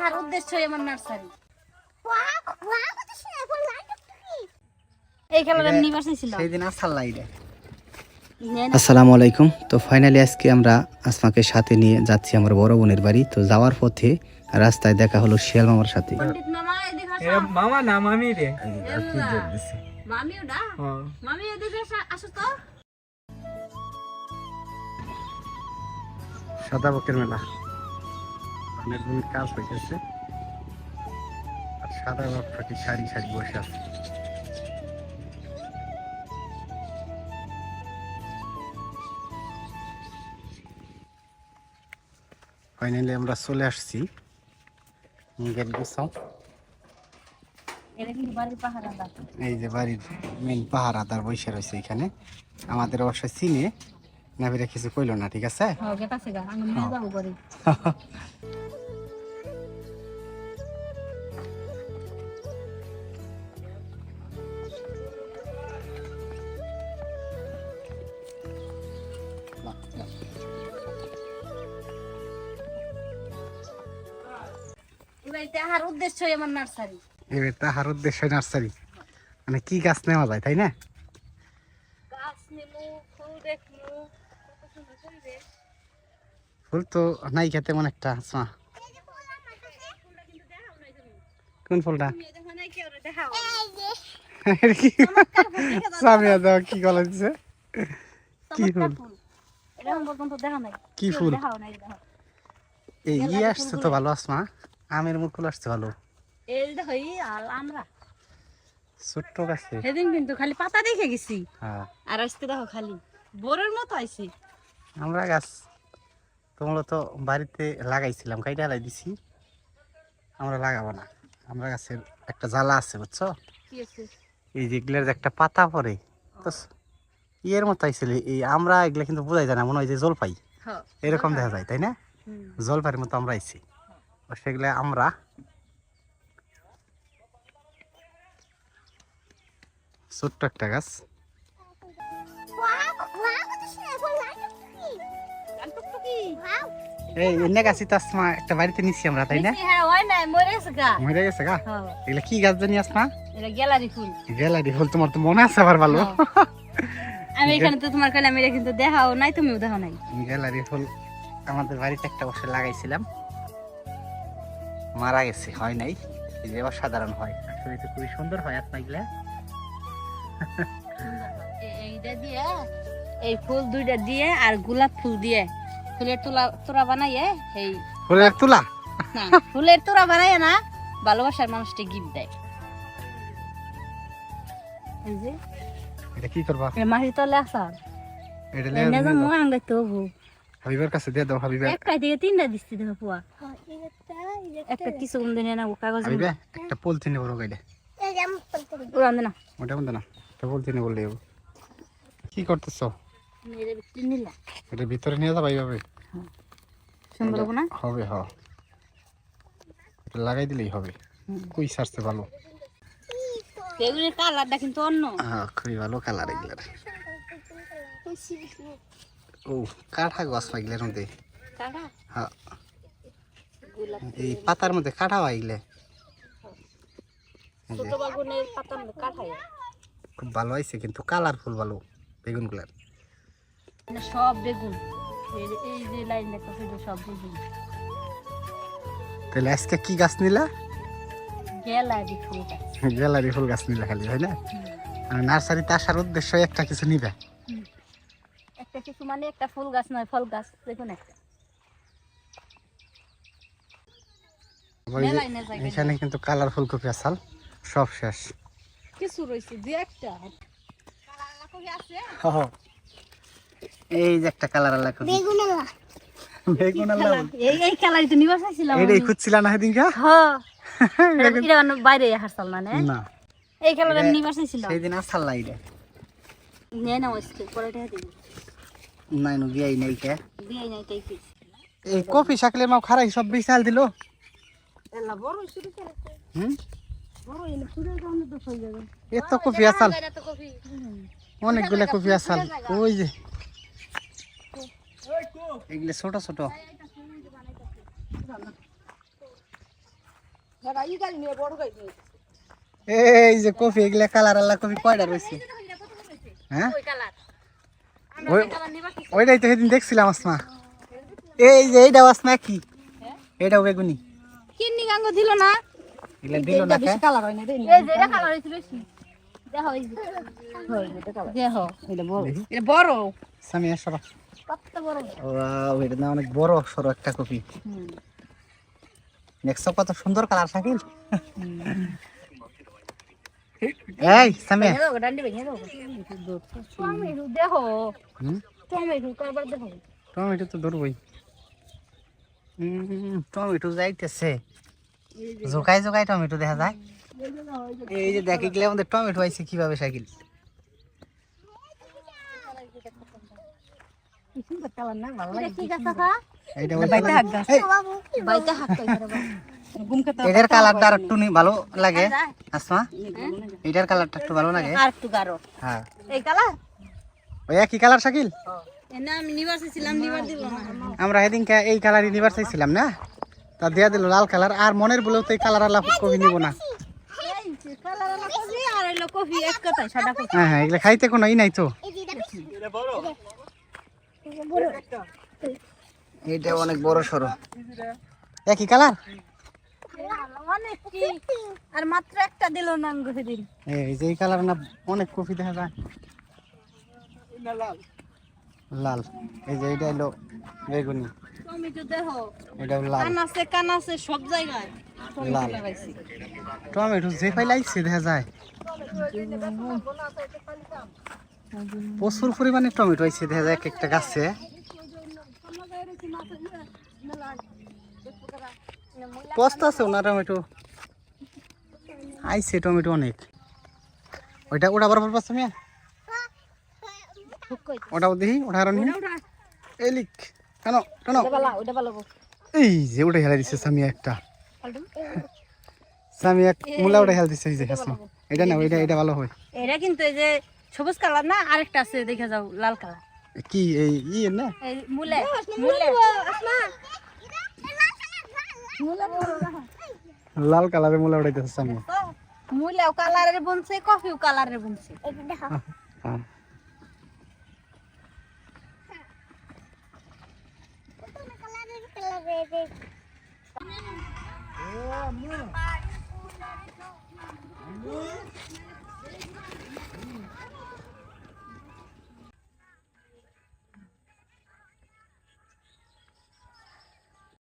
তাহার উদ্দেশ্যই আমার নার্সারি। এই আসার লাইরে আসসালামু আলাইকুম। তো ফাইনালি আজকে আমরা আসমাকে সাথে নিয়ে যাচ্ছি আমার বড় বোনের বাড়ি। তো যাওয়ার পথে রাস্তায় দেখা হলো শিয়াল মামার সাথে। পণ্ডিত মামা এদিকে আসো। এ মামা না মামি রে। মামি ওটা হ্যাঁ। মামি এদিকে আসো- আসো তো। সদাবকের মেলা। অনেক দিন কাজ হইতেছে। আর সাদা ফাটি সারি সারি বসে আছে। ফাইনালি আমরা চলে আসছি। গেট গুছাও। এই যে বাড়ির মেন পাহারাদার বসে রয়েছে এখানে। আমাদের অবশ্য চিনে। নাবিরা কিছু কইলো না ঠিক আছে? তাহার উদ্দেশ্যই আমার নার্সারি। এবার তাহার উদ্দেশ্য নার্সারি। মানে কি গাছ নেওয়া যায় তাই না? গাছ নিমু ফুল দেখমু তো নাই খেতে মনে একটা আসমা কোন ফুলটা? কি সামিয়া দাও কি কলা দিছে? কি ফুল? কি ফুল? এই আসছে তো ভালো আসমা আমের মুকুল আসছে ভালো। এই দেখো এই আমরা। ছোট্ট গাছে। সেদিন কিন্তু খালি পাতা দেখে গেছি। হ্যাঁ। আর আজকে দেখো খালি বোরের মতো আইছে। আমরা গাছ তো বাড়িতে লাগাইছিলাম কাইটা হালাই দিছি। আমরা লাগাবো না। আমরা গাছের একটা জ্বালা আছে বুঝছ? এই যে একটা পাতা পরে তো ইয়ের মতো আইছিল এই আমরা এগুলা কিন্তু বোঝাই যায় না মনে হয় যে জলপাই। এরকম দেখা যায় তাই না? জলপাইয়ের মতো আমরা আইছি। সেগুলা আমরা ছোট্ট একটা গাছ। গান এই এনে গাছই তো আসমা একটা বাড়িতে নিছি আমরা তাই না? বেশি হ্যাঁ হয় নাই মরে গেছে গা। মরে গেছে গা? এগুলা কি গাছ জানি আসমা গ্যালারি ফুল। গ্যালারি ফুল তোমার তো মনে আছে আবার ভালো। হ্যাঁ। আমি এখানে তো তোমার কালে আমি কিন্তু দেখাও নাই তুমিও দেখাও নাই। গ্যালারি ফুল আমাদের বাড়িতে একটা বসে লাগাইছিলাম। মারা গেছে হয় নাই। এই যে অসাধারণ হয়। আসলে তো খুবই সুন্দর হয় আপনার এগুলা। এইটা দিয়ে এই ফুল দুইটা দিয়ে আর গোলাপ ফুল দিয়ে। ফুলের তোলা তোরা বানাইয়ে এই ফুলের তুলা? না ফুলের তোরা বানাইয়ে না ভালোবাসার মানুষটা গিফট দেয়। এই যে। এটা কি করবা? এ তলে আসার এটা এনে যাব আঙ্গে তো হব। হাবিবার কাছে দিয়ে দাও হাবিবা একটা থেকে তিনটা দিচ্ছি দেখো পুয়া। একটা কিছু কম দিনে না কাগজ হাবিবা একটা পলিথিনে বড় গাইডে উড়ান দে না। ওটা বলতে না একটা পলিথিনে বললে কি করতেছ? মেরে বিক্রি নিলা এটা ভিতরে নিয়ে যাবা এইভাবে? সুন্দর হব না? হবে হ। এটা লাগাই দিলেই হবে। কুই সারছে ভালো? এগুলির কালারটা কিন্তু অন্য। হ্যাঁ খুবই ভালো কালার এগুলার। ও কাঠা গাছ পাইগুলার মধ্যে। কাটা হ্যাঁ। এই পাতার মধ্যে কাটা কাঠায় খুব ভালো হয়েছে কিন্তু কালারফুল ভালো বেগুনগুলার মানে সব বেগুন। এই যে- লাইন দেখতেছে সব বেগুন। তাহলে আজকে কি গাছ নিলা? গ্যালারি ফুল গাছ। গ্যালারি ফুল গাছ নিলা খালি না? আর নার্সারিতে আসার উদ্দেশ্য একটা কিছু নিবে? একটা কিছু মানে একটা ফুল গাছ নয় ফল গাছ দেখুন একটা ওই যে মেলায় না জায়গায় এখানে কিন্তু কালারফুল কপি আসাল সব শেষ। কিছু রয়েছে দু একটা। এই যে একটা কালার আলা কপি বেগুন আলা এই এই কালারই তো নিবা চাইছিলাম এটাই খুঁজছিলা না সেদিনকা? হ্যাঁ। এটা বাইরে মানে না এই কালার আমি আসাল না পরে নাই নো গিয়াই নাই কে। দিয়ে নাই তাই পিস এই কফি শাকলে মাও খারাই সব বিশাল দিল। এত কফি আসাল। অনেকগুলা কফি আসাল। ওই যে। এগুলো ছোট ছোট। এই যে কফি এগুলা কালার আল্লাহ কফি কয়টা রয়েছে? হ্যাঁ? ওই ওইটাই তো সেদিন দেখছিলাম আসমা। এই যে এইটাও আসমা কি এইটাও বেগুনি। কিন্নি গাঙ্গ দিল না। এগুলা দিল না কে? এই যে এটা কালার। হইছে বেশি দেখো এই যে। দেখো। দেখি। এটা বড়। সামি আসো কত বড়। ওয়াও এটা না অনেক বড় সরো একটা কপি। দেখছ কত সুন্দর কালার শাকিল? এই সামি দেখো ডান্ডি ভেঙে দাও টমেটো দেখো। টমেটো করবার দেখো? টমেটো তো ধরবই। টমেটো যাইতেছে। জোকাই জোকাই টমেটো দেখা যায়। এই যে দেখে গেলে আমাদের টমেটো আইছে কীভাবে সাইকেল। এটার কালারটা আর একটু ভালো লাগে। আসমা এটার কালারটা একটু ভালো লাগে। আর একটু গাঢ়। হ্যাঁ। এই কালার? ওই একই কালার শাকিল আমরা সেদিনকে এই কালার নিবার চাইছিলাম না? তা দিয়া দিল লাল কালার, আর মনের বলেও তো এই কালার আলাপ কবি নিব না। আলা হ্যাঁ হ্যাঁ এগুলো খাইতে কোনো ই নাই তো। এইটা অনেক বড় সরো। একই কালার? আর মাত্র একটা দিল না সেদিন এই যে কালার না, অনেক কফি দেখা যায়। লাল এই যে এটা হলো বেগুনি। টমেটো দেখো এটাও লাল। কান আছে কান আছে সব জায়গায় লাল। টমেটো যে পাইলাইছে দেখা যায়। প্রচুর পরিমাণে টমেটো আইছে দেখা যায় এক একটা গাছে। পস্ত আছে না টমেটো? আইছে টমেটো অনেক। ওইটা ওটা বরাবর পাচ্ছে মিয়া? ওটাও দেখি ওটা আর নি এলিক কেন কেন? এই যে ওটা হেলা দিছে সামিয়া একটা। সামিয়া মূলা ওটা হেলা দিছে এই যে হাসমা এটা না ওইটা এটা ভালো হয়। এটা কিন্তু এই যে সবুজ কালার না আরেকটা আছে দেখে যাও লাল কালার। কি এই ই না? এই মুলে মুলে লাল কালারের মূলা উড়াইতেছে সামিয়া। মুলেও কালারের বনছে কফিও কালারের বনছে। হ্যাঁ